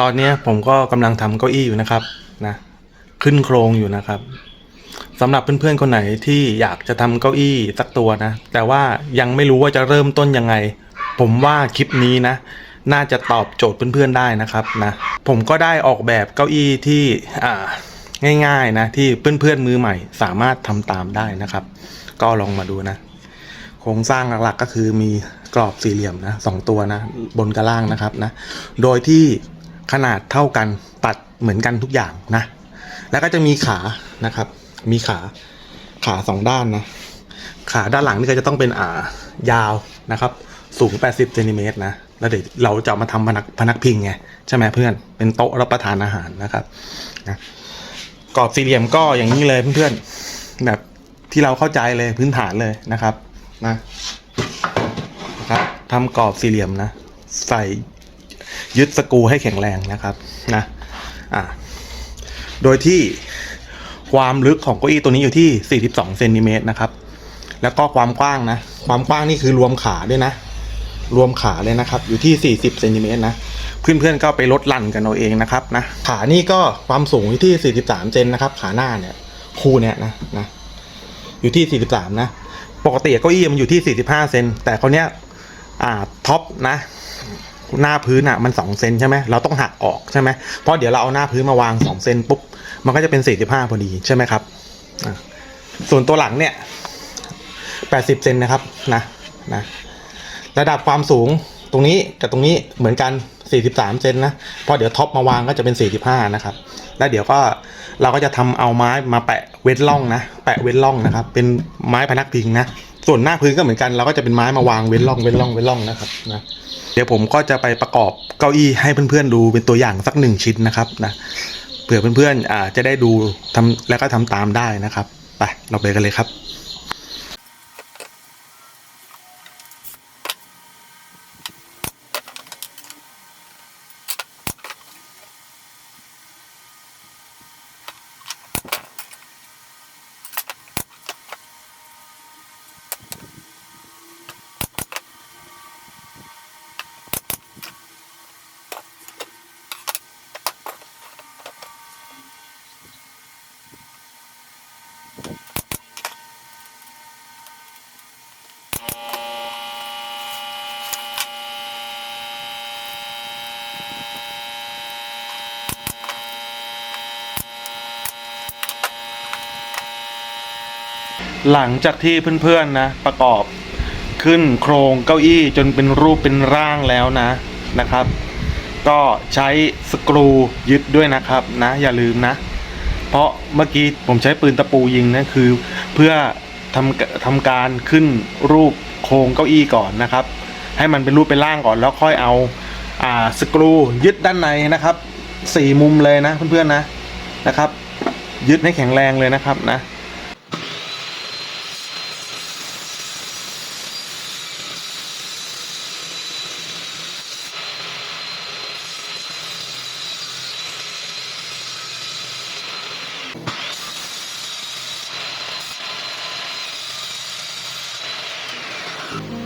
ตอนนี้ผมก็กำลังทำเก้าอี้อยู่นะครับนะขึ้นโครงอยู่นะครับสำหรับเพื่อนๆคนไหนที่อยากจะทำเก้าอี้สักตัวนะ แต่ว่ายังไม่รู้ว่าจะเริ่มต้นยังไง ผมว่าคลิปนี้นะ น่าจะตอบโจทย์เพื่อนๆได้นะครับนะ ผมก็ได้ออกแบบเก้าอี้ที่ง่ายๆนะที่เพื่อนๆมือใหม่ สามารถทำตามได้นะครับ ก็ลองมาดูนะโครงสร้างหลักๆก็คือมีกรอบสี่เหลี่ยมนะสองตัวนะ บนกับล่างนะครับนะ โดยที่ ขนาดเท่ากันตัดเหมือนกันทุกอย่างนะ แล้วก็จะมีขานะครับ มีขาขาสองด้านนะ ขาด้านหลังนี่ก็จะต้องเป็นอ่ายาวนะครับ สูง 80เซนติเมตรนะ แล้วเดี๋ยวเราจะมาทำพนักพนักพิงไงใช่ไหมเพื่อน เป็นโต๊ะรับประทานอาหารนะครับนะกรอบสี่เหลี่ยมก็อย่างนี้เลยเพื่อนๆแบบที่เราเข้าใจเลยพื้นฐานเลยนะครับนะนะครับทำกรอบสี่เหลี่ยมนะ ใส่ ยึดสกูให้แข็งแรงนะครับนะอ่าโดยที่ความลึกของเก้าอี้ตัวนี้อยู่ที่ 42เซนติเมตรนะครับ แล้วก็ความกว้างนะ ความกว้างนี่คือรวมขาด้วยนะ รวมขาเลยนะครับ อยู่ที่ 40เซนติเมตรนะ เพื่อนๆก็ไปลดลั่นกันเอาเองนะครับนะ ขานี่ก็ความสูงอยู่ที่ 43เซนนะครับ ขาหน้าเนี่ยคู่เนี่ยนะนะ อยู่ที่ 43 นะ ปกติเก้าอี้มันอยู่ที่ 45เซน แต่เขาเนี้ย อ่า ท็อปนะ หน้าพื้นอะมันสองเซนใช่ไหมเราต้องหักออกใช่ไหมเพราะเดี๋ยวเราเอาหน้าพื้นมาวางสองเซนปุ๊บมันก็จะเป็นสี่สิบห้าพอดีใช่ไหมครับส่วนตัวหลังเนี่ยแปดสิบเซนนะครับนะนะระดับความสูงตรงนี้กับตรงนี้เหมือนกันสี่สิบสามเซนนะเพราะเดี๋ยวท็อปมาวางก็จะเป็นสี่สิบห้านะครับ แล้วเดี๋ยวก็เราก็จะทำเอาไม้มาแปะเว้นร่องนะ แปะเว้นร่องนะครับ เป็นไม้พนักพิงนะ ส่วนหน้าพื้นก็เหมือนกัน เราก็จะเป็นไม้มาวางเว้นร่องเว้นร่องเว้นร่องนะครับนะ เดี๋ยวผมก็จะไปประกอบเก้าอี้ให้เพื่อนๆดูเป็นตัวอย่างสักหนึ่งชิ้นนะครับนะเผื่อเพื่อนๆจะได้ดูทำแล้วก็ทำตามได้นะครับ ไปเราไปกันเลยครับ หลังจากที่เพื่อนๆนะประกอบขึ้นโครงเก้าอี้จนเป็นรูปเป็นร่างแล้วนะนะครับ ก็ใช้สกรูยึดด้วยนะครับนะอย่าลืมนะ เพราะเมื่อกี้ผมใช้ปืนตะปูยิงนะคือ เพื่อทำทำการขึ้นรูปโครงเก้าอี้ก่อนนะครับ ให้มันเป็นรูปเป็นร่างก่อนแล้วค่อยเอาอ่าสกรูยึดด้านในนะครับสี่มุมเลยนะเพื่อนๆนะนะครับ ยึดให้แข็งแรงเลยนะครับนะ you